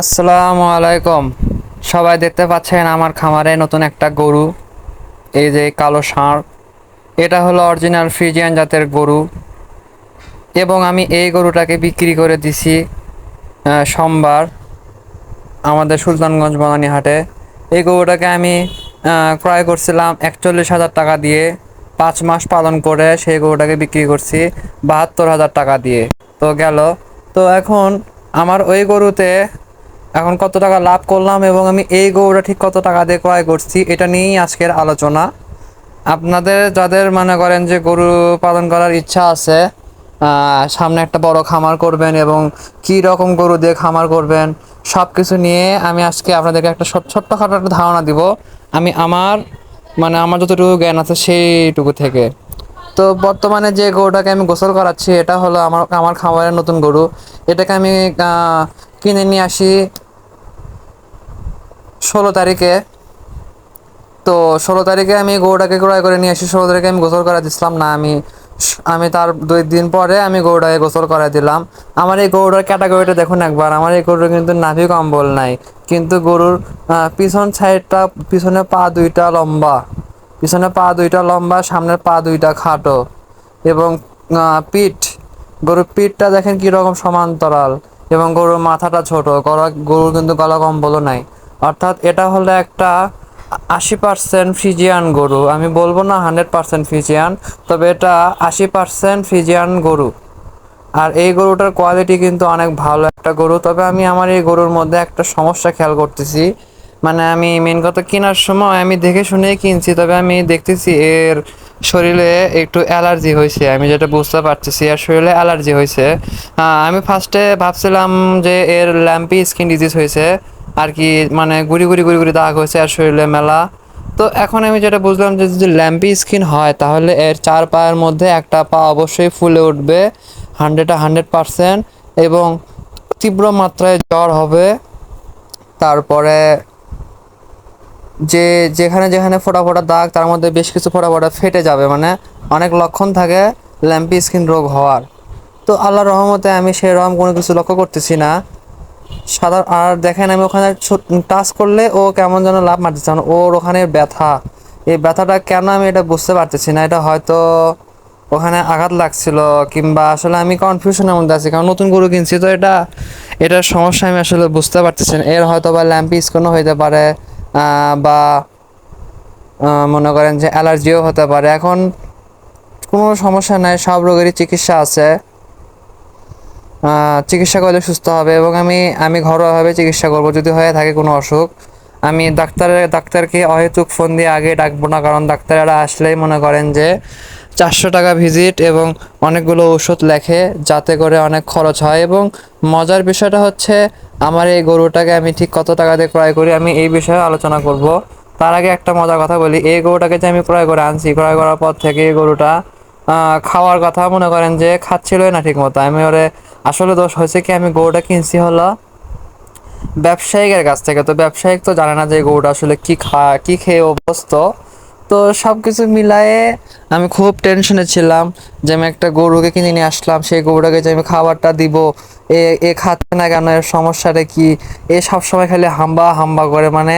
আসসালামু আলাইকুম। সবাই দেখতে পাচ্ছেন আমার খামারে নতুন একটা গরু, এই যে কালো ষাঁড়। এটা হলো অরিজিনাল ফ্রিজিয়ান জাতের গরু। এবং আমি এই গরুটাকে বিক্রি করে দিছি সোমবার আমাদের সুলতানগঞ্জ বনানী হাটে। এই গরুটাকে আমি ক্রয় করছিলাম একচল্লিশ হাজার টাকা দিয়ে। পাঁচ মাস পালন করে সেই গরুটাকে বিক্রি করছি বাহাত্তর হাজার টাকা দিয়ে। তো গেল। তো এখন আমার ওই গরুতে এখন কত টাকা লাভ করলাম এবং আমি এই গরুটা ঠিক কত টাকা দিয়ে ক্রয় করছি, এটা নিয়েই আজকের আলোচনা। আপনাদের যাদের মনে করেন যে গরু পালন করার ইচ্ছা আছে সামনে একটা বড় খামার করবেন এবং কি রকম গরু দিয়ে খামার করবেন সব কিছু নিয়ে আমি আজকে আপনাদেরকে একটা ছোট- ছোট্টখাটো একটা ধারণা দিব। আমি আমার মানে আমার যতটুকু জ্ঞান আছে সেইটুকু থেকে। তো বর্তমানে যে গরুটাকে আমি গোসল করাচ্ছি, এটা হলো আমার আমার খামারের নতুন গরু। এটাকে আমি কিনে নিয়ে আসি ষোলো তারিখে। তো ষোলো তারিখে আমি গরুটাকে ক্রয় করে নিয়ে আসি ষোলো তারিখে আমি গোসল করা দিছিলাম। না, আমি আমি তার দুই দিন পরে আমি গরুটাকে গোসল করাই দিলাম। আমার এই গরুটার ক্যাটাগরিটা দেখুন একবার। আমার এই গরুর কিন্তু নাভি কম্বল নাই। কিন্তু গরুর পিছন সাইডটা, পিছনে পা দুইটা লম্বা। পিছনে পা দুইটা লম্বা, সামনের পা দুইটা খাটো। এবং পিঠ। গরুর পিঠটা দেখেন কীরকম সমান্তরাল। এবং গরুর মাথাটা ছোট। গলা, গরুর কিন্তু গলা কম্বলও নাই। অর্থাৎ এটা হলো একটা আশি পার্সেন্ট ফিজিয়ান গরু। আমি বলব না হান্ড্রেড পার্সেন্ট ফিজিয়ান, তবে এটা আশি পার্সেন্ট ফিজিয়ান গরু। আর এই গরুটার কোয়ালিটি কিন্তু অনেক ভালো একটা গরু। তবে আমি আমার এই গরুর মধ্যে একটা সমস্যা খেয়াল করতেছি। মানে আমি মেন কথা, কেনার সময় আমি দেখে শুনেই কিনছি, তবে আমি দেখতেছি এর শরীরে একটু অ্যালার্জি হয়েছে। আমি যেটা বুঝতে পারতেছি, এর শরীরে অ্যালার্জি হয়েছে। আমি ফার্স্টে ভাবছিলাম যে এর ল্যাম্পি স্কিন ডিজিজ হয়েছে। আর কি মানে গুড়ি গুড়ি গুড়ি গুড়ি দাগ হয়েছে আর শরীরে মেলা। তো এখন আমি যেটা বুঝলাম যে যদি ল্যাম্পি স্কিন হয়, তাহলে এর চার পায়ের মধ্যে একটা পা অবশ্যই ফুলে উঠবে হান্ড্রেডে হান্ড্রেড পারসেন্ট এবং তীব্র মাত্রায় জ্বর হবে। তারপরে যে যেখানে যেখানে ফোটা ফোটা দাগ, তার মধ্যে বেশ কিছু ফোটা ফোটা ফেটে যাবে মানে অনেক লক্ষণ থাকে ল্যাম্পি স্কিন রোগ হওয়ার। তো আল্লাহর রহমতে আমি সেরকম কোনো কিছু লক্ষ্য করতেছি না। সাধারণ আর দেখেন আমি ওখানে টাচ করলে ও কেমন যেন লাভ মারতেছে। ওর ওখানে ব্যথা। এই ব্যথাটা কেন আমি এটা বুঝতে পারতেছি না। এটা হয়তো ওখানে আঘাত লাগছিল কিংবা আসলে আমি কনফিউশনের মধ্যে আছি। কারণ নতুন গরু কিনছি তো এটা এটার সমস্যা আমি আসলে বুঝতে পারতেছি না। এর হয়তো বা ল্যাম্পি স্কিনও হইতে পারে বা মনে করেন যে অ্যালার্জিও হতে পারে। এখন কোনো সমস্যা নাই। সব রোগেরই চিকিৎসা আছে। চিকিৎসা করলে সুস্থ হবে এবং আমি আমি ঘরোয়াভাবে চিকিৎসা করব। যদি হয়ে থাকে কোনো অসুখ, আমি ডাক্তারের ডাক্তারকে অহেতুক ফোন দিয়ে আগে ডাকবো না, কারণ ডাক্তারেরা আসলেই মনে করেন যে চারশো টাকা ভিজিট এবং অনেকগুলো ওষুধ লেখে, যাতে করে অনেক খরচ হয়। এবং মজার বিষয়টা হচ্ছে, আমার এই গরুটাকে আমি ঠিক কত টাকা দিয়ে ক্রয় করি, আমি এই বিষয়ে আলোচনা করব। তার আগে একটা মজার কথা বলি, এই গরুটাকে যে আমি ক্রয় করে আনছি, ক্রয় করার পর থেকে এই গরুটা খাওয়ার কথা মনে করেন যে খাচ্ছিলই না ঠিক মতো আমি ওরে আসলে দোষ হয়েছে কি, আমি গরুটা কিনছি হলো ব্যবসায়িকের কাছ থেকে। তো ব্যবসায়িক তো জানে না যে গরুটা আসলে কি খা, কি খেয়ে অভ্যস্ত। তো সব কিছু মিলায়ে আমি খুব টেনশনে ছিলাম যে আমি একটা গরুকে কিনে নিয়ে আসলাম, সেই গরুটাকে যে আমি খাবারটা দিব, এ এ খাচ্ছে না কেন, এর সমস্যাটা কি? এ সবসময় খালি হাম্বা হাম্বা করে মানে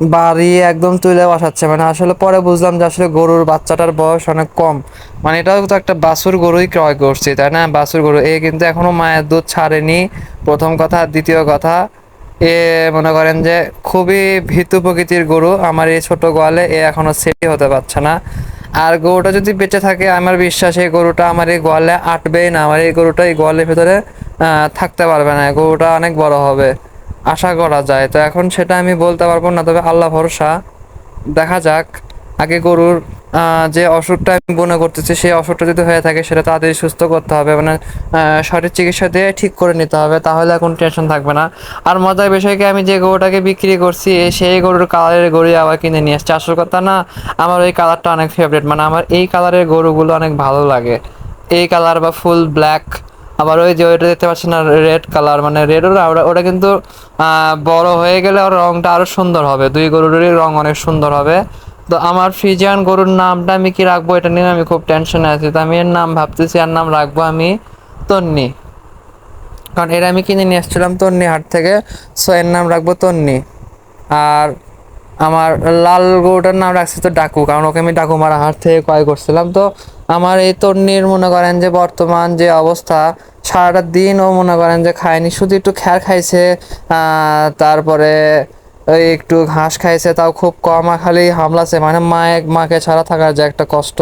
বাড়ি একদম তুলে বসাচ্ছে। মানে আসলে পরে বুঝলাম যে আসলে গরুর বাচ্চাটার বয়স অনেক কম। মানে এটাও তো একটা বাছুর গরুই ক্রয় করছি, তাই না? বাছুর গরু। এ কিন্তু এখনও মায়ের দুধ ছাড়েনি। প্রথম কথা। আর দ্বিতীয় কথা, এ মনে করেন যে খুবই ভীতু প্রকৃতির গরু। আমার এই ছোট গোয়ালে এ এখনও সেটি হতে পারছে না। আর গরুটা যদি বেঁচে থাকে, আমার বিশ্বাস এই গরুটা আমার এই গোয়ালে আটবেই না। আমার এই গরুটা এই গোয়ালের ভেতরে থাকতে পারবে না। গরুটা অনেক বড় হবে। আশা করা যায়। তো এখন সেটা আমি বলতে পারব না, তবে আল্লাহ ভরসা। দেখা যাক, আগে গরুর যে অসুখটা আমি মনে করতেছি, সেই অসুখটা যদি হয়ে থাকে, সেটা তাড়াতাড়ি সুস্থ করতে হবে মানে সঠিক চিকিৎসা দিয়ে ঠিক করে নিতে হবে, তাহলে এখন টেনশন থাকবে না। আর মজার বিষয় কি, আমি যে গরুটাকে বিক্রি করছি সেই গরুর কালারের গরু আবার কিনে নিয়ে আসছি। আসল কথা না, আমার ওই কালারটা অনেক ফেভারিট মানে আমার এই কালারের গরুগুলো অনেক ভালো লাগে। এই কালার বা ফুল ব্ল্যাক আবার ওই যে ওইটা দেখতে পাচ্ছেন না রেড কালার মানে রেড ওটা কিন্তু বড় হয়ে গেলে ওর রংটা আরও সুন্দর হবে। দুই গরুরই রং অনেক সুন্দর হবে। তো আমার ফ্রিজিয়ান গরুর নামটা আমি কি রাখব এটা নিয়ে আমি খুব টেনশনে আছি। তো আমি এর নাম ভাবতেছি আর নাম রাখব আমি তন্নি। কারণ এর আমি কিনে নিয়ে এসেছিলাম তন্নি হাট থেকে সো এর নাম রাখব তন্নি। আর আমার লাল গরুটার নাম রাখছি তো ডাকু, কারণ ওকে আমি ডাকু মারা হাট থেকে ক্রয় করছিলাম। তো আমার এই তন্নির মনে করেন যে বর্তমান যে অবস্থা, সারাটা দিন ও মনে করেন যে খায়নি, শুধু একটু খ্যার খাইছে তারপরে ওই একটু ঘাস খাইছে, তাও খুব কম খালি হামলাছে মানে মায়ে মাকে ছাড়া থাকার যে একটা কষ্ট,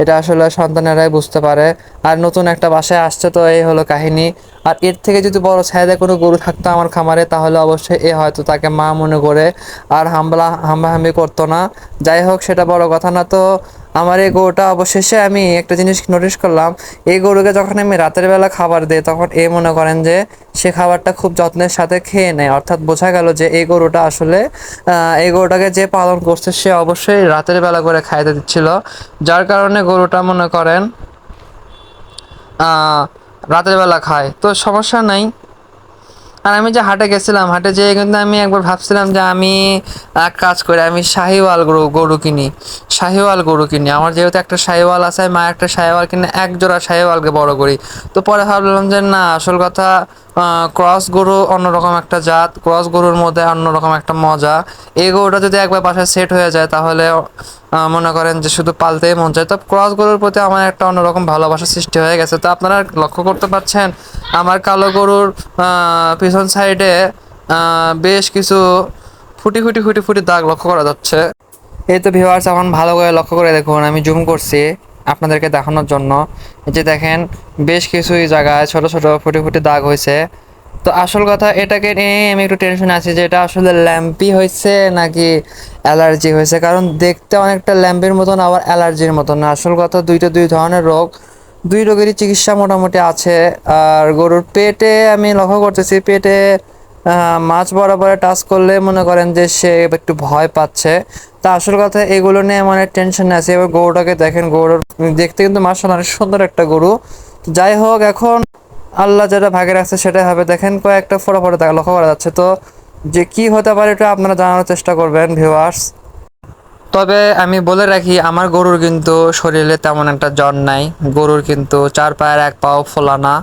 এটা আসলে সন্তানেরাই বুঝতে পারে। আর নতুন একটা বাসায় আসছে তো এই হলো কাহিনী। আর এর থেকে যদি বড় ছায়াদে কোনো গরু থাকতো আমার খামারে, তাহলে অবশ্যই এ হয়তো তাকে মা মনে করে। আর হামলা হাম্বাহাম্বি করতো না। যাই হোক, সেটা বড় কথা না তো। আমার এই গরুটা অবশেষে আমি একটা জিনিস নোটিস করলাম, এই গরুকে যখন আমি রাতের বেলা খাবার দিই, তখন এ মনে করেন যে সে খাবারটা খুব যত্নের সাথে খেয়ে নেয়। অর্থাৎ বোঝা গেল যে এই গরুটা আসলে এই গরুটাকে যে পালন করছে, সে অবশ্যই রাতের বেলা করে খাইতে দিচ্ছিল। যার কারণে গরুটা মনে করেন রাতের বেলা খায়। তো সমস্যা নাই। আর আমি যে হাটে গেছিলাম, হাটে যেয়ে কিন্তু আমি একবার ভাবছিলাম যে আমি এক কাজ করি, আমি শাহিওয়াল গরু গরু কিনি, শাহিওয়াল গরু কিনি। আমার যেহেতু একটা শাহিওয়াল আছে মা একটা শাহিওয়াল কিনে এক জোড়া শাহিওয়ালকে বড় করি। তো পরে ভাবলাম যে না, আসল কথা ক্রস গরু অন্যরকম একটা জাত, ক্রস গরুর মধ্যে অন্যরকম একটা মজা। এই গরুটা যদি একবার বাসায় সেট হয়ে যায়, তাহলে মনে করেন যে শুধু পালতেই মন চায়। তো ক্রস গরুর প্রতি আমার একটা অন্যরকম ভালোবাসা সৃষ্টি হয়ে গেছে। তো আপনারা লক্ষ্য করতে পারছেন আমার কালো গরুর পিছন সাইডে বেশ কিছু ফুটি ফুটি ফুটি ফুটি দাগ লক্ষ্য করা যাচ্ছে। এই তো ভিউয়ার্স এখন ভালো করে লক্ষ্য করে দেখুন, আমি জুম করছি আপনাদেরকে দেখানোর জন্য। যে দেখেন, বেশ কিছু জায়গায় ছোট ছোট ফুটি ফুটি দাগ হয়েছে। তো আসল কথা এটাকে নিয়ে আমি একটু টেনশন আছি যে এটা আসলে ল্যাম্পি হয়েছে নাকি অ্যালার্জি হয়েছে? কারণ দেখতে অনেকটা ল্যাম্পের মতন, আবার অ্যালার্জির মতন আসল কথা দুইটা দুই ধরনের রোগ, দুই রোগেরই চিকিৎসা মোটামুটি আছে। আর গরুর পেটে আমি লক্ষ্য করতেছি, পেটে মাছ বরাবরে টাচ করলে মনে করেন যে সে একটু ভয় পাচ্ছে। তা আসল কথা এগুলো নিয়ে মানে টেনশন আছে। এবার গরুটাকে দেখেন, গরুর দেখতে কিন্তু মার্শাল অনেক সুন্দর একটা গরু। যাই হোক, এখন আল্লাহ যেটা ভাগে রাখছে সেটাই হবে। দেখেন কয়েকটা ফোড়া ফোড়া দেখা, লক্ষ্য করা যাচ্ছে। তো যে কি হতে পারে এটা আপনারা জানানোর চেষ্টা করবেন ভিউয়ার্স তবে আমি বলে রাখি, আমার গরুর কিন্তু শরীরে তেমন একটা জ্বর নাই। গরুর কিন্তু চার পায়ের এক পাও ফোলা না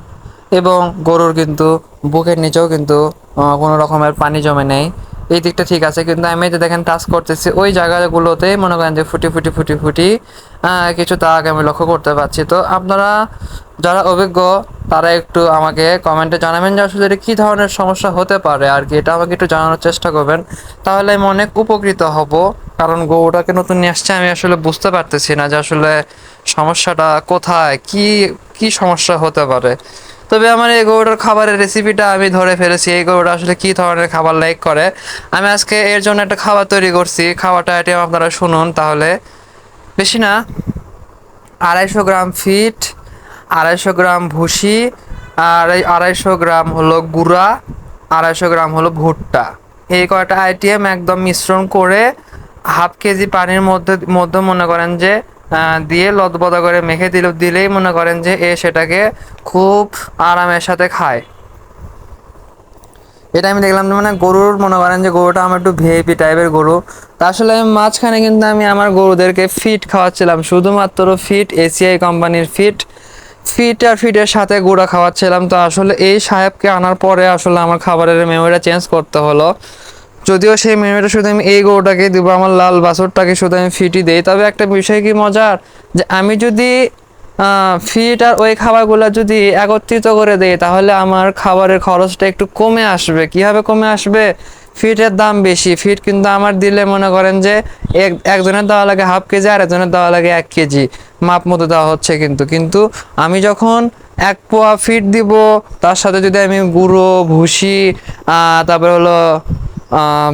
এবং গরুর কিন্তু বুকের নিচেও কিন্তু কোনো রকমের পানি জমে নেই। এই দিকটা ঠিক আছে, কিন্তু আমি যে দেখেন টাচ করতেছি, ওই জায়গাগুলোতে মনে করেন যে ফুটি ফুটি ফুটি ফুটি কিছু দাগ আমি লক্ষ্য করতে পারছি। তো আপনারা যারা অভিজ্ঞ, তারা একটু আমাকে কমেন্টে জানাবেন যে আসলে কী ধরনের সমস্যা হতে পারে আর কি, এটা আমাকে একটু জানানোর চেষ্টা করবেন। তাহলে আমি অনেক উপকৃত হব, কারণ গৌটাকে নতুন নিয়ে আসছে, আমি আসলে বুঝতে পারতেছি না যে আসলে সমস্যাটা কোথায়, কি কি সমস্যা হতে পারে। তবে আমার এই গরুটার খাবারের রেসিপিটা আমি ধরে ফেলেছি। এই গরুটা আসলে কি ধরনের খাবার লাইক করে? আমি আজকে এর জন্য একটা খাবার তৈরি করছি। খাবারটা এটি আপনারা শুনুন তাহলে। বেশি না। আড়াইশো গ্রাম ফিট, আড়াইশো গ্রাম ভুসি, আর আড়াইশো গ্রাম হলো গুঁড়া, আড়াইশো গ্রাম হলো ভুট্টা। এই কয়টা আইটেম একদম মিশ্রণ করে হাফ কেজি পানির মধ্যে মধ্যে মনে করেন যে দিয়ে লদবদা করে মেখে দিলে, দিলেই মনে করেন যে এ সেটাকে খুব আরামের সাথে খায়। এটা আমি দেখলাম মানে গরুর, মনে করেন যে গরুটা আমার একটু ভিআইপি টাইপের গরু। তা আসলে আমি মাঝখানে কিন্তু আমি আমার গরুদেরকে ফিট খাওয়াচ্ছিলাম, শুধুমাত্র ফিট এসিআই কোম্পানির ফিট ফিট আর ফিটের সাথে গুঁড়া খাওয়াচ্ছিলাম। তো আসলে এই সাহেবকে আনার পরে আসলে আমার খাবারের মেমোরিটা চেঞ্জ করতে হলো। যদিও সেই মেনুটা শুধু আমি এই গরুটাকে দিব, আমার লাল বাছরটাকে শুধু আমি ফিটই দিই। তবে একটা বিষয় কি মজার? যে আমি যদি ফিট আর ওই খাবারগুলো যদি একত্রিত করে দেই, তাহলে আমার খাবারের খরচটা একটু কমে আসবে। কীভাবে কমে আসবে? ফিটের দাম বেশি। ফিট কিন্তু আমার দিলে মনে করেন যে, এক, একজনের দেওয়া লাগে হাফ কেজি আর একজনের দেওয়া লাগে এক কেজি। মাপ মতো দেওয়া হচ্ছে কিন্তু। কিন্তু আমি যখন এক পোয়া ফিট দিব, তার সাথে যদি আমি গুঁড়ো, ভুসি তারপরে হলো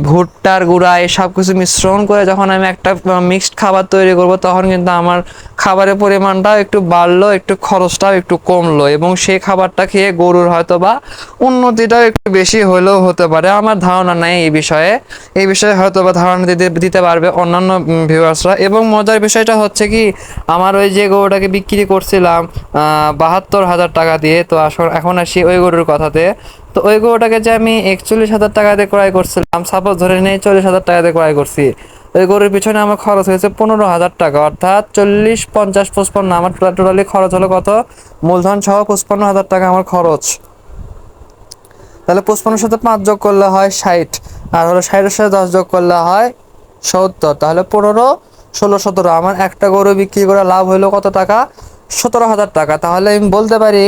ভুট্টার গুঁড়া, এই সব কিছু মিশ্রণ করে যখন আমি একটা মিক্সড খাবার তৈরি করব, তখন কিন্তু আমার খাবারের পরিমাণটাও একটু বাড়লো, একটু খরচটাও একটু কমলো এবং সেই খাবারটা খেয়ে গরুর হয়তো বা উন্নতিটাও একটু বেশি হলেও হতে পারে। আমার ধারণা নাই এই বিষয়ে। এই বিষয়ে হয়তো বা ধারণা দিতে দিতে পারবে অন্যান্য ভিউয়ার্সরা এবং মজার বিষয়টা হচ্ছে কি, আমার ওই যে গরুটাকে বিক্রি করছিলাম বাহাত্তর হাজার টাকা দিয়ে, তো আসলে এখন আসি ওই গরুর কথাতে। তো ওই গরুটাকে যে আমি একচল্লিশ হাজার টাকা দিয়ে ক্রয় করছিলাম সাপোজ ধরে নিয়ে চল্লিশ হাজার টাকা দিয়ে ক্রয় করছি, ওই গরুর পিছনে আমার খরচ হয়েছে পনেরো হাজার টাকা, অর্থাৎ চল্লিশ, পঞ্চাশ, পঁচপান্ন, আমার টোটালি খরচ হলো কত? মূলধন সহ পঁচপান্ন হাজার টাকা আমার খরচ। তাহলে পঁচপান্নর সাথে পাঁচ যোগ করলে হয় ষাট, আর হলো ষাটের সাথে দশ যোগ করলে হয় সত্তর, তাহলে পনেরো, ষোলো, সতেরো, আমার একটা গরু বিক্রি করে লাভ হইল কত টাকা? সতেরো হাজার টাকা। তাহলে আমি বলতে পারি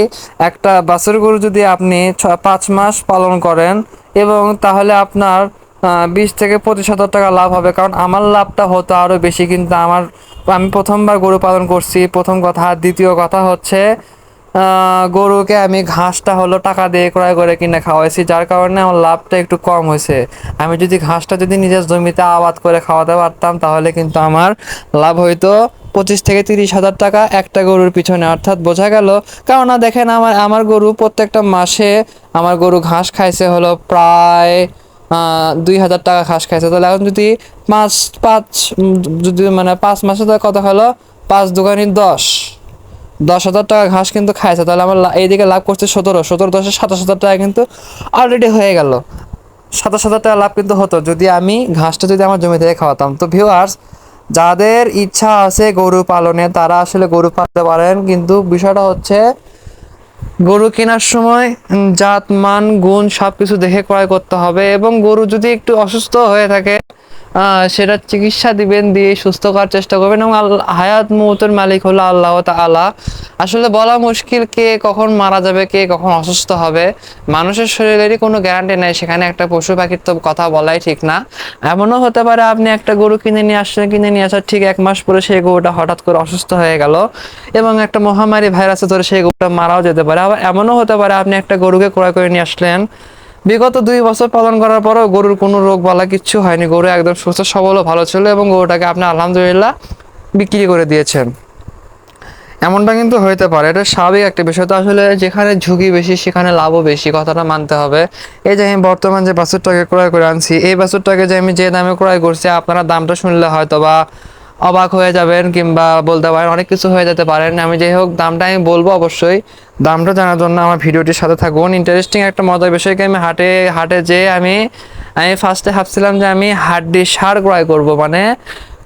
একটা বাছুর গরু যদি আপনি পাঁচ মাস পালন করেন এবং তাহলে আপনার বিশ থেকে পঁচিশ হাজার টাকা লাভ হবে। কারণ আমার লাভটা হতো আরও বেশি, কিন্তু আমার, আমি প্রথমবার গরু পালন করছি। প্রথম কথা। দ্বিতীয় কথা হচ্ছে গরুকে আমি ঘাসটা হলো টাকা দিয়ে ক্রয় করে কিনে খাওয়াইছি, যার কারণে আমার লাভটা একটু কম হয়েছে। আমি যদি ঘাসটা যদি নিজের জমিতে আবাদ করে খাওয়াতে পারতাম, তাহলে কিন্তু আমার লাভ হইতো পঁচিশ থেকে তিরিশ হাজার টাকা একটা গরুর পিছনে। অর্থাৎ বোঝা গেল কেননা দেখেন আমার আমার গরু প্রত্যেকটা মাসে আমার গরু ঘাস খাইছে হলো প্রায় দুই হাজার টাকা ঘাস খাইছে। তাহলে এখন যদি পাঁচ পাঁচ যদি মানে পাঁচ মাসে তো কত হলো? পাঁচ দোকানি দশ। দশ হাজার টাকা ঘাস কিন্তু খাইছে। তাহলে আমার এইদিকে লাভ করছে সতেরো। সতেরো দশে সাতাশ হাজার টাকা কিন্তু অলরেডি হয়ে গেল। সাতাশ হাজার টাকা লাভ কিন্তু হতো। যদি আমি ঘাসটা যদি আমার জমি থেকে খাওয়াতাম। তো ভিউয়ার্স যাদের ইচ্ছা আছে গরু পালনে, তারা আসলে গরু পালতে পারেন। কিন্তু বিষয়টা হচ্ছে, গরু কেনার সময় জাত, মান, গুণ সবকিছু দেখে ক্রয় করতে হবে এবং গরু যদি একটু অসুস্থ হয়ে থাকে আহ, সেটা চিকিৎসা দিবেন দিয়ে সুস্থ করার চেষ্টা করবেন এবং হায়াত মুহূর্তের মালিক হলো আল্লাহ তাআলা। আসলে বলা মুশকিল কে কখন মারা যাবে কে কখন অসুস্থ হবে। মানুষের শরীরেরই কোনো গ্যারান্টি নেই সেখানে একটা পশু পাখির তো কথা বলাই ঠিক না। এমনও হতে পারে আপনি একটা গরু কিনে নিয়ে আসছেন কিনে নিয়ে আসার ঠিক এক মাস পরে সেই গরুটা হঠাৎ করে অসুস্থ হয়ে গেল এবং একটা মহামারী ভাইরাসে ধরে সেই গরুটা মারাও যেতে পারে। আবার এমনও হতে পারে আপনি একটা গরুকে ক্রয় করে নিয়ে আসলেন বিগত দুই বছর পালন করার পরও গরুর কোনো রোগ বালা কিচ্ছু হয়নি। গরু একদম সুস্থ, সবল ও ভালো ছিল এবং গরুটাকে আপনি আলহামদুলিল্লাহ বিক্রি করে দিয়েছেন। এমনটা কিন্তু হইতে পারে, এটা স্বাভাবিক একটা বিষয়। তো আসলে যেখানে ঝুঁকি বেশি, সেখানে লাভও বেশি, কথাটা মানতে হবে। এই যে আমি বর্তমান যে বাছুরটাকে ক্রয় করে আনছি, এই বাছুরটাকে যে আমি যে দামে ক্রয় করছি, আপনারা দামটা শুনলে হয়তো বা অবাক হয়ে যাবেন কিংবা বলতে পারেন অনেক কিছু হয়ে যেতে পারেন। আমি যাই হোক, দামটা আমি বলব অবশ্যই। দামটা জানার জন্য আমার ভিডিওটির সাথে থাকুন। ইন্টারেস্টিং একটা মজার বিষয়কে আমি হাটে হাটে যেয়ে আমি আমি ফার্স্টে ভাবছিলাম যে আমি হাড্ডি সার ক্রয় করব। মানে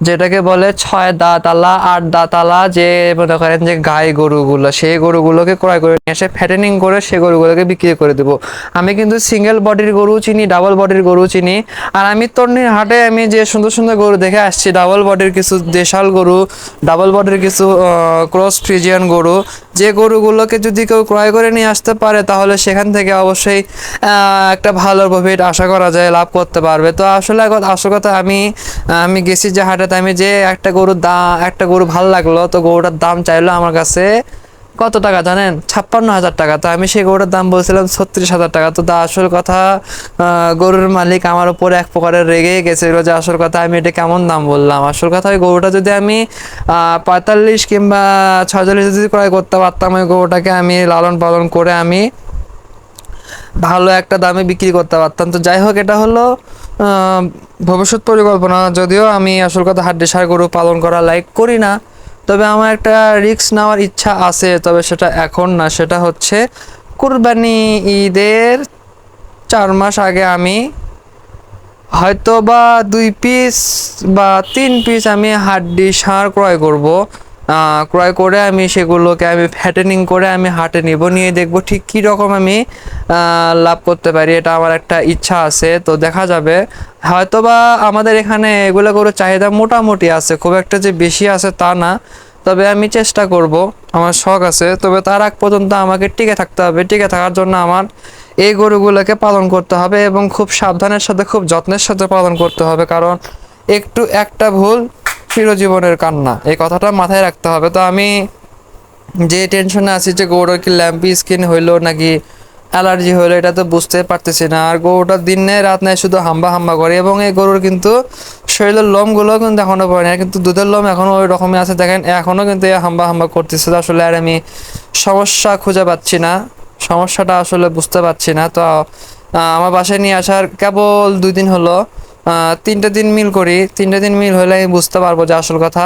যেটাকে বলে ছয় দাঁতালা, আট দাঁতালা, যে মনে করেন যে গাই গরুগুলো, সেই গরুগুলোকে ক্রয় করে নিয়ে এসে ফ্যাটেনিং করে সেই গরুগুলোকে বিক্রি করে দেবো। আমি কিন্তু সিঙ্গেল বডির গরু চিনি ডাবল বডির গরু চিনি। আর আমি তন্নির হাটে আমি যে সুন্দর সুন্দর গরু দেখে আসছি ডাবল বডির কিছু দেশাল গরু ডাবল বডির কিছু ক্রস ফ্রিজিয়ান গরু, যে গরুগুলোকে যদি কেউ ক্রয় করে নিয়ে আসতে পারে, তাহলে সেখান থেকে অবশ্যই একটা ভালো প্রফিট আশা করা যায়, লাভ করতে পারবে। তো আসলে আসল কথা আমি আমি গেছি যে হাটেতে আমি যে একটা গরুর দাম একটা গরু ভালো লাগল, তো গরুটার দাম চাইলো আমার কাছে কত টাকা জানেন? ছাপ্পান্ন হাজার টাকা। তো আমি সেই গরুটার দাম বলছিলাম ছত্রিশ হাজার টাকা। তো আসল কথা গরুর মালিক আমার উপরে এক প্রকারের রেগে গেছিল যে আসল কথা আমি এটা কেমন দাম বললাম। আসল কথা ওই গরুটা যদি আমি পঁয়তাল্লিশ কিংবা ছয়চল্লিশ যদি ক্রয় করতে পারতাম, ওই গরুটাকে আমি লালন পালন করে আমি ভালো একটা দামে বিক্রি করতে পারতাম। তো যাই হোক, এটা হলো ভবিষ্যৎ পরিকল্পনা, যদিও আমি আসল কথা হাড্ডি সার গরু পালন করা লাইক করি না, তবে আমার একটা রিস্ক নেওয়ার ইচ্ছা আছে, তবে সেটা এখন না, সেটা হচ্ছে কুরবানি ঈদের চার মাস আগে আমি হয়তো বা দুই পিস বা তিন পিস আমি হাড্ডি সার ক্রয় করব। ক্রয় করে আমি সেগুলোকে আমি ফ্যাটেনিং করে আমি হাটে নিব, নিয়ে দেখব ঠিক কী রকম আমি লাভ করতে পারি, এটা আমার একটা ইচ্ছা আছে। তো দেখা যাবে হয়তো বা আমাদের এখানে এগুলো করে চাহিদা মোটামুটি আছে, খুব একটা যে বেশি আছে তা না, তবে আমি চেষ্টা করব, আমার শখ আছে। তবে তার আগ পর্যন্ত আমাকে টিকে থাকতে হবে, টিকে থাকার জন্য আমার এই গরুগুলোকে পালন করতে হবে এবং খুব সাবধানের সাথে, খুব যত্নের সাথে পালন করতে হবে, কারণ একটু একটা ভুল চিরজীবনের কান্না। এই কথাটা মাথায় রাখতে হবে। তো আমি যে টেনশনে আছি যে গরুর কি ল্যাম্পি স্কিন হইল নাকি অ্যালার্জি হইল, এটা তো বুঝতে পারতেছি না। আর গরুটা দিন নেই রাত নেই শুধু হাম্বা হাম্বা করে এবং এই গরুর কিন্তু শরীরের লোমগুলো কিন্তু এখনও পড়ে না কিন্তু দুধের লোম এখনও ওই রকমই আছে। দেখেন এখনও কিন্তু এ হাম্বা হাম্বা করতেছে। আসলে আর আমি সমস্যা খুঁজে পাচ্ছি না। সমস্যাটা আসলে বুঝতে পারছি না। তো আমার বাসায় নিয়ে আসার কেবল দুই দিন হলো। তিনটে দিন মিল করি। তিনটে দিন মিল হলে আমি বুঝতে পারব যে আসল কথা,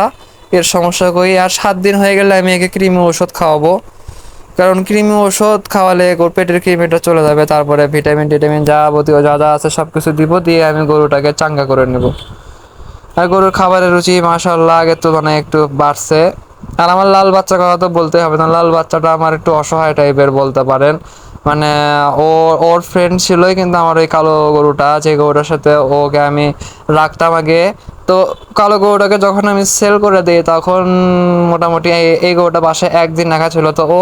এর সমস্যা করি আর সাত দিন হয়ে গেলে আমি একে কৃমি ওষুধ খাওয়াবো। কারণ কৃমি ওষুধ খাওয়ালে ওর পেটের কৃমিটা চলে যাবে। তারপরে ভিটামিন, টিটামিন যাবতীয় যা যা আছে সব কিছু দিব, দিয়ে আমি গরুটাকে চাঙ্গা করে নেব। আর গরুর খাবারের রুচি মাশাল্লাহ আগের তুলনায় একটু বাড়ছে। আর আমার লাল বাচ্চার কথা তো বলতে হবে না। লাল বাচ্চাটা আমার একটু অসহায় টাইপের বলতে পারেন। মানে ও ওর ফ্রেন্ড ছিলই কিন্তু আমার ওই কালো গরুটা, যে গরুটার সাথে ওকে আমি রাখতাম আগে। তো কালো গরুটাকে যখন আমি সেল করে দিই, তখন মোটামুটি এই- এই গরুটা বাসায় একদিন রাখা ছিল। তো ও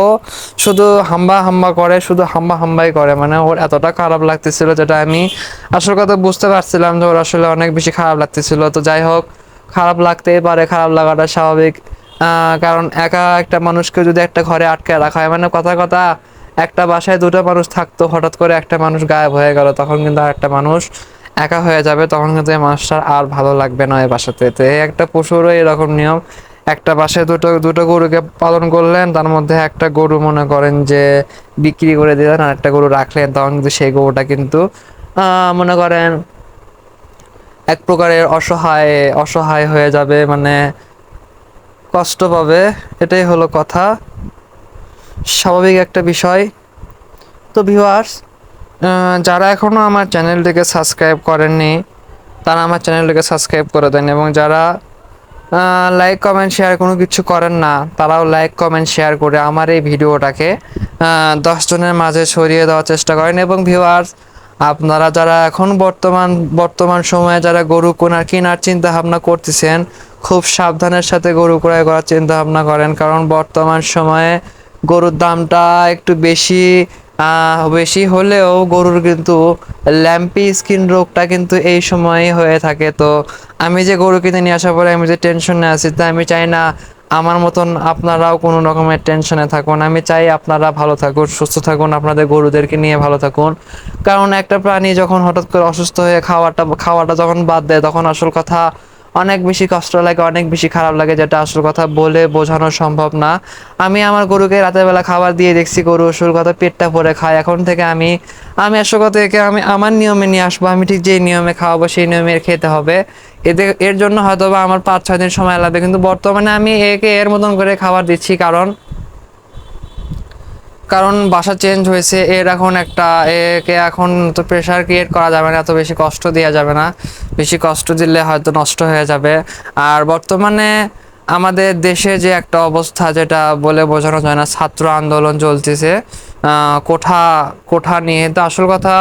শুধু হাম্বা হাম্বা করে, শুধু হাম্বা হাম্বাই করে। মানে ওর এতটা খারাপ লাগতেছিল যেটা আমি আসল কথা বুঝতে পারছিলাম যে ওর আসলে অনেক বেশি খারাপ লাগতেছিল। তো যাই হোক, খারাপ লাগতেই পারে, খারাপ লাগাটা স্বাভাবিক। কারণ একা একটা মানুষকে যদি একটা ঘরে আটকে রাখা হয় মানে কথা কথা একটা বাসায় দুটো মানুষ থাকতো, হঠাৎ করে একটা মানুষ গায়েব হয়ে গেল, তখন কিন্তু আর একটা মানুষ একা হয়ে যাবে, তখন কিন্তু এই মানুষটার আর ভালো লাগবে না এই বাসাতে। তো এই একটা পশুরও এরকম নিয়ম, একটা বাসায় দুটো দুটো গরুকে পালন করলেন, তার মধ্যে একটা গরু মনে করেন যে বিক্রি করে দিলেন, আর একটা গরু রাখলেন, তখন কিন্তু সেই গরুটা কিন্তু মনে করেন এক প্রকারের অসহায় অসহায় হয়ে যাবে মানে কষ্ট পাবে, এটাই হলো কথা। স্বাভাবিক একটা বিষয়। তো ভিউয়ার্স যারা এখনও আমার চ্যানেলটিকে সাবস্ক্রাইব করেননি, তারা আমার চ্যানেলটিকে সাবস্ক্রাইব করে দেন এবং যারা লাইক কমেন্ট শেয়ার কোনো কিছু করেন না, তারাও লাইক কমেন্ট শেয়ার করে আমার এই ভিডিওটাকে দশ জনের মাঝে ছড়িয়ে দেওয়ার চেষ্টা করেন এবং ভিউয়ার্স আপনারা যারা এখন বর্তমান বর্তমান সময়ে যারা গরু কেনার কেনার চিন্তা ভাবনা করতেছেন, খুব সাবধানের সাথে গরু ক্রয় করার চিন্তা ভাবনা করেন। কারণ বর্তমান সময়ে গরুর দামটা একটু বেশি বেশি হলেও গরুর কিন্তু ল্যাম্পি স্কিন রোগটা কিন্তু এই সময়ে হয়ে থাকে। তো আমি যে গরু কিনে নিয়ে আসার পরে আমি যে টেনশনে আছি, তা আমি চাই না আমার মতন আপনারাও কোনো রকমের টেনশনে থাকুন। আমি চাই আপনারা ভালো থাকুন, সুস্থ থাকুন, আপনাদের গরুদেরকে নিয়ে ভালো থাকুন। কারণ একটা প্রাণী যখন হঠাৎ করে অসুস্থ হয়ে খাওয়াটা খাওয়াটা যখন বাদ দেয়, তখন আসল কথা অনেক বেশি কষ্ট লাগে, অনেক বেশি খারাপ লাগে যেটা আসল কথা বলে বোঝানো সম্ভব না। আমি আমার গরুকে রাতের বেলা খাবার দিয়ে দেখছি, গরু আসল কথা পেটটা ভরে খায়। এখন থেকে আমি আমি আসল কথা একে আমি আমার নিয়মে নিয়ে আসব, আমি ঠিক যে নিয়মে খাওয়াবো সেই নিয়মে খেতে হবে। এতে এর জন্য হয়তো বা আমার পাঁচ ছয় দিন সময় লাগবে, কিন্তু বর্তমানে আমি একে এর মতন করে খাবার দিচ্ছি, কারণ কারণ বাসা চেঞ্জ হয়েছে, এর এখন একটা, একে এখন তো প্রেশার ক্রিয়েট করা যাবে না, এত বেশি কষ্ট দেওয়া যাবে না। বেশি কষ্ট দিলে হয়তো নষ্ট হয়ে যাবে। আর বর্তমানে আমাদের দেশে যে একটা অবস্থা, যেটা বলে বোঝানো যায় না, ছাত্র আন্দোলন চলতেছে কোঠা কোঠা নিয়ে। তো আসল কথা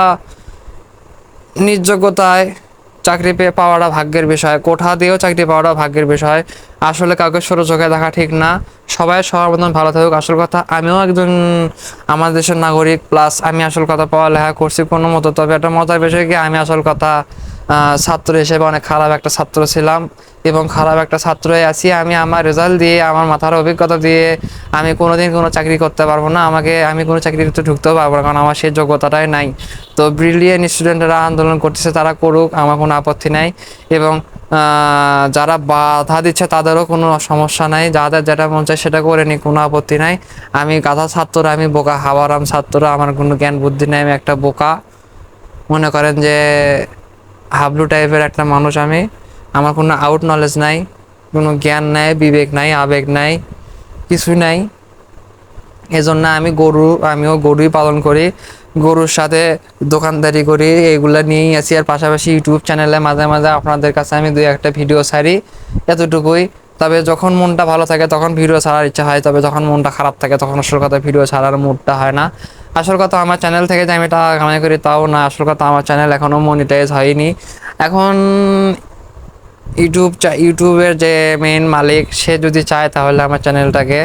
নিজ যোগ্যতায় চাকরি পেয়ে পাওয়াটা ভাগ্যের বিষয়। কোঠা দিয়েও চাকরি পাওয়াটা ভাগ্যের বিষয়। আসলে কাউকে সরু চোখে দেখা ঠিক না। সবাই সবার ভালো থাকুক, আসল কথা আমিও একজন আমার দেশের নাগরিক প্লাস আমি আসল কথা পড়ালেখা করছি কোনো মতো। তবে একটা মজার বিষয় কি, আমি আসল কথা ছাত্র হিসেবে অনেক খারাপ একটা ছাত্র ছিলাম। এবং খারাপ একটা ছাত্রই আছি, আমি আমার রেজাল্ট দিয়ে, আমার মাথার অভিজ্ঞতা দিয়ে আমি কোনোদিন কোনো চাকরি করতে পারব না, আমাকে, আমি কোনো চাকরিতে ঢুকতেও পারব না, কারণ আমার সেই যোগ্যতাটাই নাই। তো ব্রিলিয়ান স্টুডেন্টরা আন্দোলন করতেছে, তারা করুক, আমার কোনো আপত্তি নাই। এবং যারা বাধা দিচ্ছে, তাদেরও কোনো সমস্যা নাই, যাদের যেটা মন চায় সেটা করে নি কোনো আপত্তি নাই। আমি গাধা ছাত্র, আমি বোকা, হাওয়ারাম ছাত্র, আমার কোনো জ্ঞান বুদ্ধি নেই, আমি একটা বোকা। মনে করেন যে হাবলু টাইপের একটা মানুষ আমি। আমার কোনো আউট নলেজ নাই, কোনো জ্ঞান নাই, বিবেক নাই, আবেগ নাই, কিছুই নাই। এজন্য আমি গরু, আমিও গরুই পালন করি, গরুর সাথে দোকানদারি করি, এগুলা নিয়েই আছি। আর পাশাপাশি ইউটিউব চ্যানেলে মাঝে মাঝে আপনাদের কাছে আমি দুই একটা ভিডিও ছাড়ি, এতটুকুই। তবে যখন মনটা ভালো থাকে, তখন ভিডিও ছাড়ার ইচ্ছা হয়। তবে যখন মনটা খারাপ থাকে, তখন আসল কথা ভিডিও ছাড়ার মুডটা হয় না। আসল কথা আমার চ্যানেল থেকে যে আমি টাকা কামাই করি, তাও না। আসল কথা আমার চ্যানেল এখনও মনিটাইজ হয়নি। এখন ইউটিউব ইউটিউবের যে মেইন মালিক, সে যদি চায় তাহলে আমার চ্যানেলটাকে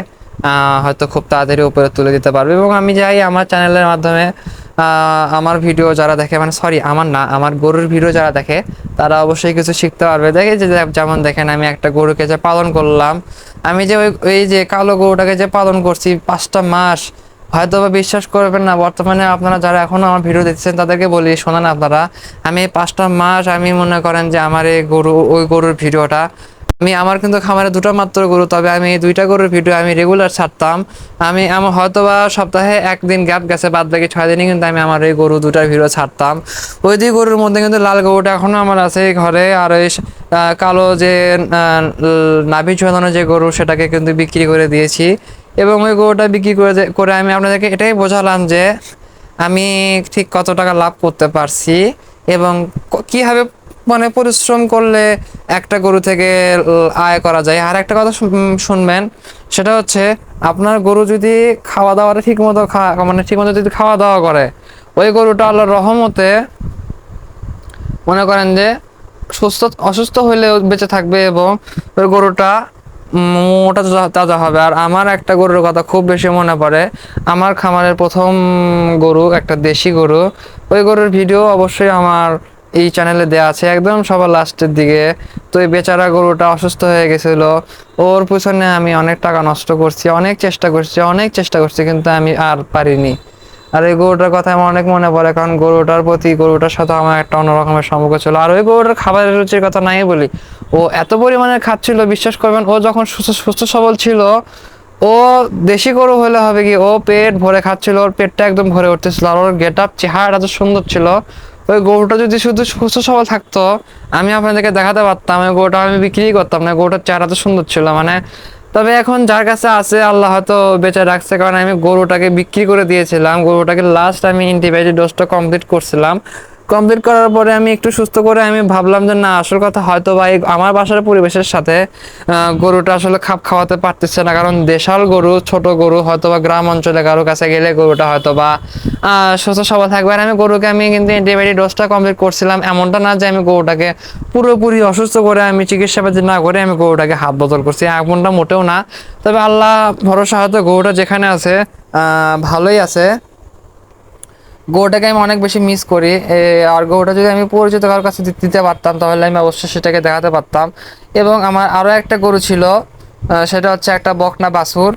হয়তো খুব তাড়াতাড়ি উপরে তুলে দিতে পারবে। এবং আমি যাই আমার চ্যানেলের মাধ্যমে আমার ভিডিও যারা দেখে মানে সরি আমার না, আমার গরুর ভিডিও যারা দেখে, তারা অবশ্যই কিছু শিখতে পারবে। দেখে যে যেমন দেখেন, আমি একটা গরুকে যে পালন করলাম, আমি যে ওই যে কালো গরুটাকে যে পালন করছি, পাঁচটা মাস হয়তো বা বিশ্বাস করবেন না, বর্তমানে আপনারা যারা এখনও আমার ভিডিও দেখছেন তাদেরকে বলি, শোনান আপনারা, আমি পাঁচটা মাস আমি মনে করেন যে আমার এই গরু, ওই গরুর ভিডিওটা, আমি আমার কিন্তু খামারে দুটো মাত্র গরু, তবে আমি এই দুইটা গরুর ভিডিও আমি রেগুলার ছাড়তাম। আমি আমার হয়তো বা সপ্তাহে একদিন গ্যাপ গেছে, বাদ বাকি ছয় দিনই কিন্তু আমি আমার এই গরু দুটার ভিডিও ছাড়তাম। ওই দুই গরুর মধ্যে কিন্তু লাল গরুটা এখনও আমার আছে ঘরে, আর ওই কালো যে নাভি চুয়ানো যে গরু, সেটাকে কিন্তু বিক্রি করে দিয়েছি। এবং ওই গরুটা বিক্রি করে করে আমি আপনাদেরকে এটাই বোঝালাম যে আমি ঠিক কত টাকা লাভ করতে পারছি এবং কীভাবে মানে পরিশ্রম করলে একটা গরু থেকে আয় করা যায়। আর একটা কথা শুনবেন, সেটা হচ্ছে আপনার গরু যদি খাওয়া দাওয়াটা ঠিক মতো খা মানে ঠিক মতো যদি খাওয়া দাওয়া করে, ওই গরুটা আল্লাহর রহমতে মনে করেন যে সুস্থ, অসুস্থ হলেও বেঁচে থাকবে এবং ওই গরুটা মোটা তাজা- হবে। আর আমার একটা গরুর কথা খুব বেশি মনে পড়ে। আমার খামারের প্রথম গরু, একটা দেশি গরু, ওই গরুর ভিডিও অবশ্যই আমার এই চ্যানেলে দেওয়া আছে। একদম সবার লাস্টের দিকে। তো এই বেচারা গরুটা অসুস্থ হয়ে গেছিল। ওর পিছনে আমি অনেক টাকা নষ্ট করছি, অনেক চেষ্টা করছি, অনেক চেষ্টা করছি, কিন্তু আমি আর পারিনি। আর এই গরুটার কথা আমার অনেক মনে পড়ে, কারণ গরুটার প্রতি, গরুটার সাথে আমার একটা অন্যরকমের সম্পর্ক ছিল। আর ওই গরুটার খাবারের রুচির কথা নাই বলি। ও এত পরিমাণে খাচ্ছিল, বিশ্বাস করবেন, ও যখন সুস্থ সুস্থ সবল ছিল, ও দেশি গরু হলে হবে কি, ও পেট ভরে খাচ্ছিল, ওর পেটটা একদম ভরে উঠতেছিল, আর ওর গেট আপ চেহারাটা তো সুন্দর ছিল, ওই গরুটা যদি শুধু সুস্থ সবল থাকতো, আমি আপনাদেরকে দেখাতে পারতাম, ওই গরুটা আমি বিক্রি করতাম না, গরুটার চেহারা তো সুন্দর ছিল মানে তবে এখন যার কাছে আছে, আল্লাহ হয়তো বেঁচে রাখছে। কারণ আমি গরুটাকে বিক্রি করে দিয়েছিলাম। গরুটাকে লাস্ট আমি অ্যান্টিবায়োটিক ডোজটা কমপ্লিট করছিলাম। কমপ্লিট করার পরে আমি একটু সুস্থ করে আমি ভাবলাম যে না, আসল কথা হয়তো বা আমার বাসার পরিবেশের সাথে গরুটা আসলে খাপ খাওয়াতে পারতেছে না। কারণ দেশাল গরু, ছোট গরু, হয়তো বা গ্রাম অঞ্চলে কারও কাছে গেলে গরুটা হয়তো বা সুস্থ সবল থাকবে। আর আমি গরুকে আমি কিন্তু অ্যান্টিবায়োটিক ডোজটা কমপ্লিট করছিলাম। এমনটা না যে আমি গরুটাকে পুরোপুরি অসুস্থ করে আমি চিকিৎসা চিকিৎসাপাতি না করে আমি গরুটাকে হাত বদল করছি। এমনটা মোটেও না। তবে আল্লাহ ভরসা হয়তো গরুটা যেখানে আছে ভালোই আছে। গরুটাকে আমি অনেক বেশি মিস করি। আর গরুটা যদি আমি পরিচিত কারোর কাছে দিতে পারতাম, তাহলে আমি অবশ্যই সেটাকে দেখাতে পারতাম। এবং আমার আরও একটা গরু ছিল সেটা হচ্ছে একটা বকনা বাছুর।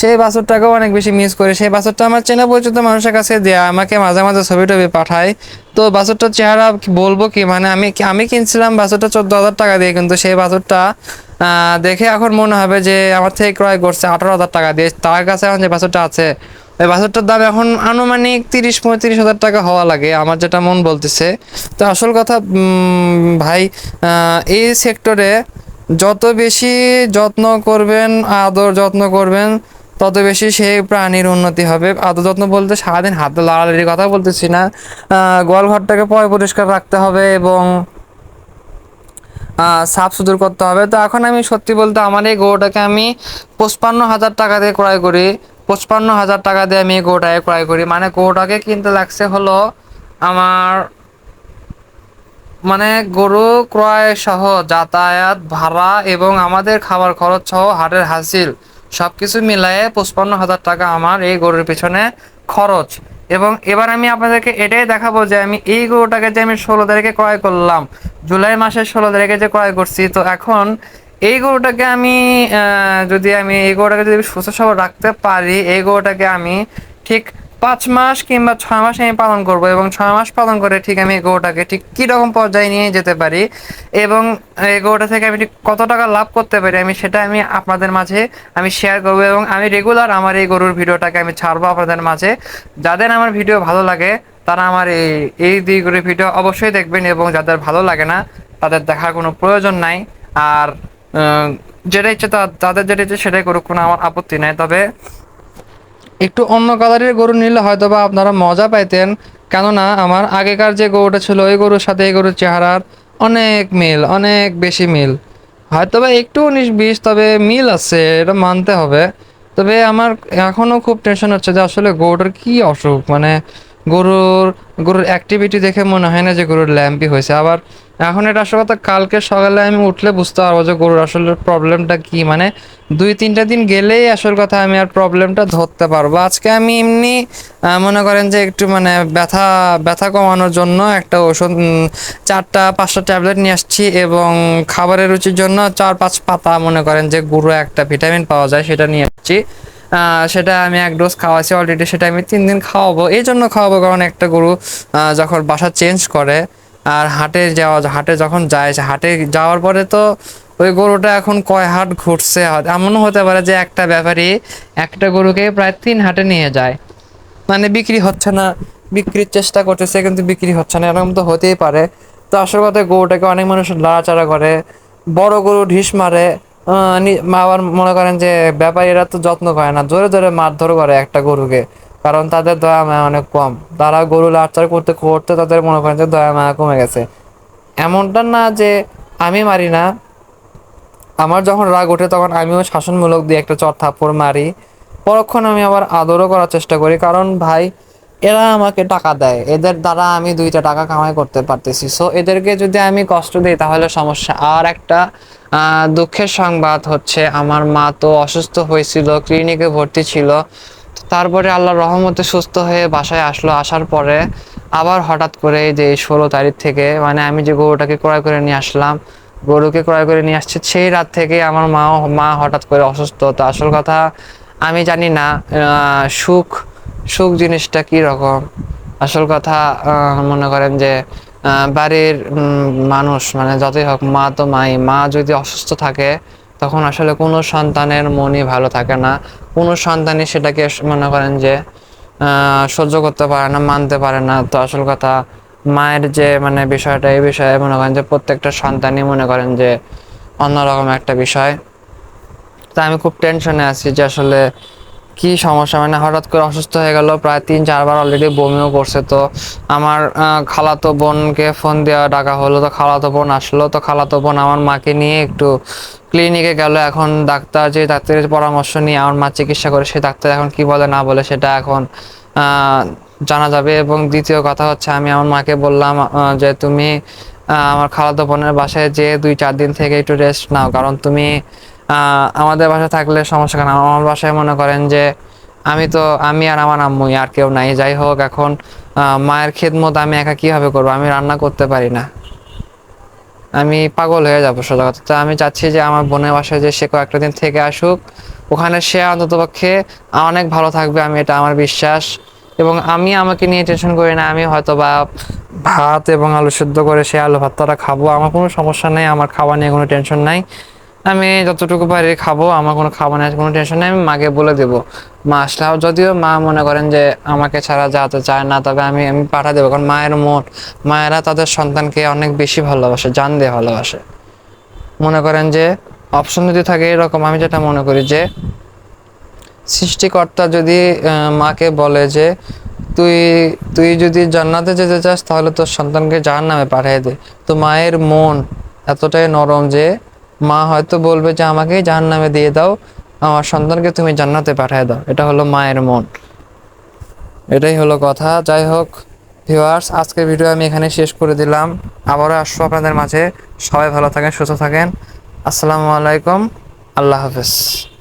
সেই বাছুরটাকেও অনেক বেশি মিস করি। সেই বাছুরটা আমার চেনা পরিচিত মানুষের কাছে দেয়া, আমাকে মাঝে মাঝে ছবি টবি পাঠায়। তো বাছুরটার চেহারা বলব কি মানে আমি আমি কিনছিলাম বাছুরটা চোদ্দ হাজার টাকা দিয়ে, কিন্তু সেই বাছুরটা দেখে এখন মনে হবে যে আমার থেকে ক্রয় করছে আঠারো হাজার টাকা দিয়ে। তার কাছে এখন যে বাছুরটা আছে ওই বাছুরটার দাম এখন আনুমানিক তিরিশ পঁয়ত্রিশ হাজার টাকা হওয়া লাগে, আমার যেটা মন বলতেছে। তো আসল কথা ভাই এই সেক্টরে যত বেশি যত্ন করবেন, আদর যত্ন করবেন, তত বেশি সেই প্রাণীর উন্নতি হবে। আদর যত্ন বলতে সারাদিন হাতে লাড়ালাড়ির কথা বলতেছি না। গোয়ালঘরটাকে পয় পরিষ্কার রাখতে হবে এবং সাফ সুতর করতে হবে। তো এখন আমি সত্যি বলতে আমার এই গরুটাকে আমি পঁচপান্ন হাজার টাকা দিয়ে ক্রয় করি। পঁচপান্ন হাজার টাকা দিয়ে আমি এই গরুটাকে ক্রয় করি। মানে গরুটাকে কিনতে লাগছে হলো আমার মানে গরু ক্রয় সহ যাতায়াত, ভাড়া এবং আমাদের খাবার খরচ সহ হাটের হাসিল। সব কিছু মিলায়ে পঁচপান্ন হাজার টাকা আমার এই গরুর পিছনে খরচ। এবং এবার আমি আপনাদেরকে এটাই দেখাবো যে আমি এই গরুটাকে যে আমি ষোলো তারিখে ক্রয় করলাম, জুলাই মাসের ষোলো তারিখে যে ক্রয় করছি, তো এখন এই গরুটাকে আমি যদি আমি, এই গরুটাকে যদি সুস্থ সবল রাখতে পারি, এই গরুটাকে আমি ঠিক পাঁচ মাস কিংবা ছয় মাস আমি পালন করব এবং ছয় মাস পালন করে ঠিক আমি এই গরুটাকে ঠিক কী রকম পর্যায়ে নিয়ে যেতে পারি এবং এই গরুটা থেকে আমি ঠিক কত টাকা লাভ করতে পারি, আমি সেটা আমি আপনাদের মাঝে আমি শেয়ার করব এবং আমি রেগুলার আমার এই গরুর ভিডিওটাকে আমি ছাড়বো আপনাদের মাঝে। যাদের আমার ভিডিও ভালো লাগে, তারা আমার এই এই দুই গরুর ভিডিও অবশ্যই দেখবেন এবং যাদের ভালো লাগে না, তাদের দেখার কোনো প্রয়োজন নাই। আর যেটা ইচ্ছে তাদের যেটা ইচ্ছে সেটাই করুক, কোনো আমার আপত্তি নাই। তবে একটু অন্য কালারের গরু নিলে হয়তো বা আপনারা মজা পাইতেন। কেননা আমার আগেকার যে গরুটা ছিল, ওই গরুর সাথে এই গরুর চেহারার অনেক মিল, অনেক বেশি মিল। হয়তো বা একটু উনিশ বিশ, তবে মিল আছে, এটা মানতে হবে। তবে আমার এখনও খুব টেনশন হচ্ছে যে আসলে গরুটার কি অসুখ? মানে গরুর গরুর অ্যাক্টিভিটি দেখে মনে হয় না যে গরুর ল্যাম্পি হয়েছে। আবার এখন এটা আসলে কথা, কালকে সকালে আমি উঠলে বুঝতে পারব যে গরুর আসলে প্রবলেমটা কি। মানে দুই, তিনটা দিন গেলেই আসল কথা আমি আর প্রবলেমটা ধরতে পারব। আজকে আমি এমনি মনে করেন যে একটু মানে ব্যথা ব্যথা কমানোর জন্য একটা ওষুধ চারটা, পাঁচটা ট্যাবলেট নিয়ে আসছি এবং খাবারের রুচির জন্য চার, পাঁচ পাতা মনে করেন যে গুঁড়ো একটা ভিটামিন পাওয়া যায়, সেটা নিয়ে আসছি। সেটা আমি এক ডোজ খাওয়াছি অলরেডি সেটা আমি তিন দিন খাওয়াবো। এই জন্য খাওয়াবো কারণ একটা গরু যখন বাসা চেঞ্জ করে, আর হাটে যাওয়া, হাটে যখন যায় হাটে যাওয়ার পরে তো ওই গরুটা এখন কয় হাট ঘুরছে এমনও হতে পারে যে একটা ব্যাপারী একটা গরুকে প্রায় তিন হাটে নিয়ে যায়। মানে বিক্রি হচ্ছে না, বিক্রির চেষ্টা করতেছে, কিন্তু বিক্রি হচ্ছে না, এরকম তো হতেই পারে। তো আসল কথা, গরুটাকে অনেক মানুষ লাড়াচাড়া করে, বড় গরু ঢিস মারে আবার মনে করেন যে ব্যাপারীরা তো যত্ন করে না, জোরে জোরে মারধর করে একটা গরুকে, কারণ তাদের দয়া মায়া অনেক কম। তারা গরু লাড়াচাড়া করতে করতে তাদের মনে করেন যে দয়া মায়া কমে গেছে। এমনটা না যে আমি মারি না। আমার যখন রাগ ওঠে তখন আমিও শাসনমূলক দিয়ে একটা চর থাপ্পড় মারি। পরক্ষণ আমি আবার আদরও করার চেষ্টা করি। কারণ ভাই এরা আমাকে টাকা দেয়। এদের দ্বারা আমি দুইটা টাকা কামাই করতে পারতেছি। সো এদেরকে যদি আমি কষ্ট দিই, তাহলে সমস্যা। আর একটা দুঃখের সংবাদ হচ্ছে, আমার মা তো অসুস্থ হয়েছিল, ক্লিনিকে ভর্তি ছিল। তারপরে আল্লাহর রহমতে সুস্থ হয়ে বাসায় আসলো। আসার পরে আবার হঠাৎ করে যে ষোলো তারিখ থেকে মানে আমি যে গরুটাকে ক্রয় করে নিয়ে আসলাম, গরুকে ক্রয় করে নিয়ে আসছে, সেই রাত থেকে আমার মা মা হঠাৎ করে অসুস্থ। তো আসল কথা আমি জানি না সুখ সুখ জিনিসটা কি রকম? আসল কথা মনে করেন যে বাড়ির মানুষ মানে যতই হোক মা তো মাই, মা যদি অসুস্থ থাকে, তখন আসলে কোনো সন্তানের মনই ভালো থাকে না। কোনো সন্তানই সেটাকে মনে করেন যে সহ্য করতে পারে না, মানতে পারে না। তো আসল কথা, মায়ের যে মানে বিষয়টা, এই বিষয়ে মনে করেন যে প্রত্যেকটা সন্তানই মনে করেন যে, অন্যরকম একটা বিষয়। তা আমি খুব টেনশনে আছি যে আসলে কি সমস্যা? মানে হঠাৎ করে অসুস্থ হয়ে গেল, প্রায় তিন, চারবার অলরেডি বমিও করছে তো। আমার খালাতো বোনকে ফোন দেওয়া ডাকা হলো, তো খালাতো বোন আসলো, তো খালাতো বোন আমার মাকে নিয়ে একটু ক্লিনিকে গেল। এখন ডাক্তার যে ডাক্তারের পরামর্শ নিয়ে আমার মা চিকিৎসা করে, সেই ডাক্তার এখন কি বলে, না বলে, সেটা এখন জানা যাবে। এবং দ্বিতীয় কথা হচ্ছে, আমি আমার মাকে বললাম যে তুমি আমার খালাতো বোনের বাসায় যে দুই, চার দিন থেকে একটু রেস্ট নাও। কারণ তুমি আমাদের বাসায় থাকলে সমস্যা কেন? আমার বাসায় মনে করেন যে আমি তো, আমি আর আমার আম্মুই আর কেউ নাই। যাই হোক, এখন মায়ের খেদমত আমি একা কীভাবে করব? আমি রান্না করতে পারি না। আমি পাগল হয়ে যাব সোজা কথা। তো আমি চাচ্ছি যে আমার বোনের বাসায় যে সে কয়েকটা দিন থেকে আসুক, ওখানে সে অন্ততপক্ষে অনেক ভালো থাকবে, আমি এটা আমার বিশ্বাস। এবং আমি আমাকে নিয়ে টেনশন করি না, আমি হয়তো বা ভাত এবং আলু সেদ্ধ করে সে আলু ভাতটা খাব। আমার কোনো সমস্যা নেই, আমার খাওয়া নিয়ে কোনো টেনশন নাই। আমি যতটুকু পারি খাব, আমার কোনো খাব না, কোনো টেনশন নেই, আমি মাকে বলে দেবো। মা আসলেও যদিও মা মনে করেন যে আমাকে ছাড়া যাতে চায় না, তবে আমি আমি পাঠা দেবো, কারণ মায়ের মন, মায়েরা তাদের সন্তানকে অনেক বেশি ভালোবাসে, জান দিয়ে ভালোবাসে। মনে করেন যে অপশন যদি থাকে এরকম, আমি যেটা মনে করি যে সৃষ্টিকর্তা যদি মাকে বলে যে তুই তুই যদি জান্নাতে যেতে চাস, তাহলে তোর সন্তানকে জাহান নামে পাঠিয়ে দে। তো মায়ের মন এতটাই নরম যে মা হয়তো বলবে যে আমাকে জাহান নামে দিয়ে দাও, আমার সন্তানকে তুমি জান্নাতে পাঠিয়ে দাও। এটা হলো মায়ের মন। এটাই হলো কথা। যাই হোক ভিওয়ার্স আজকের ভিডিও আমি এখানে শেষ করে দিলাম। আবারও আসব আপনাদের মাঝে। সবাই ভালো থাকেন, সুস্থ থাকেন। আসসালামু আলাইকুম। আল্লাহ হাফেজ।